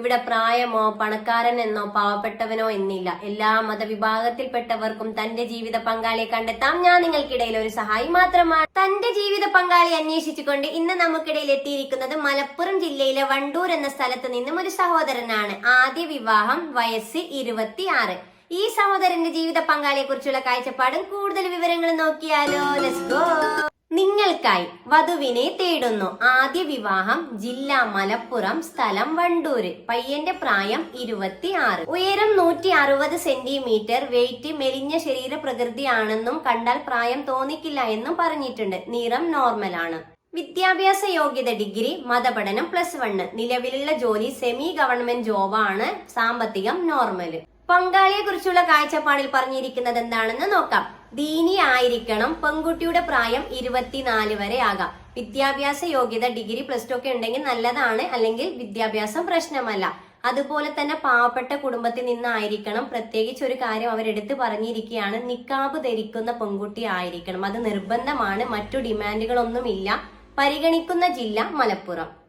ഇവിടെ പ്രായമോ പണക്കാരൻ എന്നോ പാവപ്പെട്ടവനോ എന്നില്ല. എല്ലാ മതവിഭാഗത്തിൽപ്പെട്ടവർക്കും തന്റെ ജീവിത പങ്കാളിയെ കണ്ടെത്താം. ഞാൻ നിങ്ങൾക്കിടയിൽ ഒരു സഹായി മാത്രമാണ്. തന്റെ ജീവിത പങ്കാളി അന്വേഷിച്ചുകൊണ്ട് ഇന്ന് നമുക്കിടയിൽ എത്തിയിരിക്കുന്നത് മലപ്പുറം ജില്ലയിലെ വണ്ടൂർ എന്ന സ്ഥലത്ത് നിന്നും ഒരു സഹോദരനാണ്. ആദ്യ വിവാഹം വയസ്സ് ഇരുപത്തിയാറ്. ഈ സഹോദരന്റെ ജീവിത പങ്കാളിയെ കുറിച്ചുള്ള കാഴ്ചപ്പാടും കൂടുതൽ വിവരങ്ങൾ നോക്കിയാലോ. ലെറ്റ്സ് ഗോ നിങ്ങൾക്കായി വധുവിനെ തേടുന്നു. ആദ്യ വിവാഹം ജില്ല മലപ്പുറം സ്ഥലം വണ്ടൂര്. പയ്യന്റെ പ്രായം ഇരുപത്തിയാറ്. ഉയരം നൂറ്റി അറുപത് സെന്റിമീറ്റർ. വെയിറ്റ് മെലിഞ്ഞ ശരീര പ്രകൃതിയാണെന്നും കണ്ടാൽ പ്രായം തോന്നിക്കില്ല എന്നും പറഞ്ഞിട്ടുണ്ട്. നിറം നോർമലാണ്. വിദ്യാഭ്യാസ യോഗ്യത ഡിഗ്രി മതപഠനം പ്ലസ് വണ്ണ്. നിലവിലുള്ള ജോലി സെമി ഗവൺമെന്റ് ജോബാണ്. സാമ്പത്തികം നോർമൽ. പങ്കാളിയെ കുറിച്ചുള്ള കാഴ്ചപ്പാടിൽ പറഞ്ഞിരിക്കുന്നത് എന്താണെന്ന് നോക്കാം. ദീനി ആയിരിക്കണം പെൺകുട്ടിയുടെ പ്രായം ഇരുപത്തിനാല് വരെ ആകാം. വിദ്യാഭ്യാസ യോഗ്യത ഡിഗ്രി പ്ലസ് ടു ഒക്കെ ഉണ്ടെങ്കിൽ നല്ലതാണ്. അല്ലെങ്കിൽ വിദ്യാഭ്യാസം പ്രശ്നമല്ല. അതുപോലെ തന്നെ പാവപ്പെട്ട കുടുംബത്തിൽ നിന്നായിരിക്കണം. പ്രത്യേകിച്ച് ഒരു കാര്യം അവരെടുത്ത് പറഞ്ഞിരിക്കുകയാണ്. നിക്കാബ് ധരിക്കുന്ന പെൺകുട്ടി ആയിരിക്കണം. അത് നിർബന്ധമാണ്. മറ്റു ഡിമാൻഡുകളൊന്നുമില്ല പരിഗണിക്കുന്ന ജില്ല മലപ്പുറം.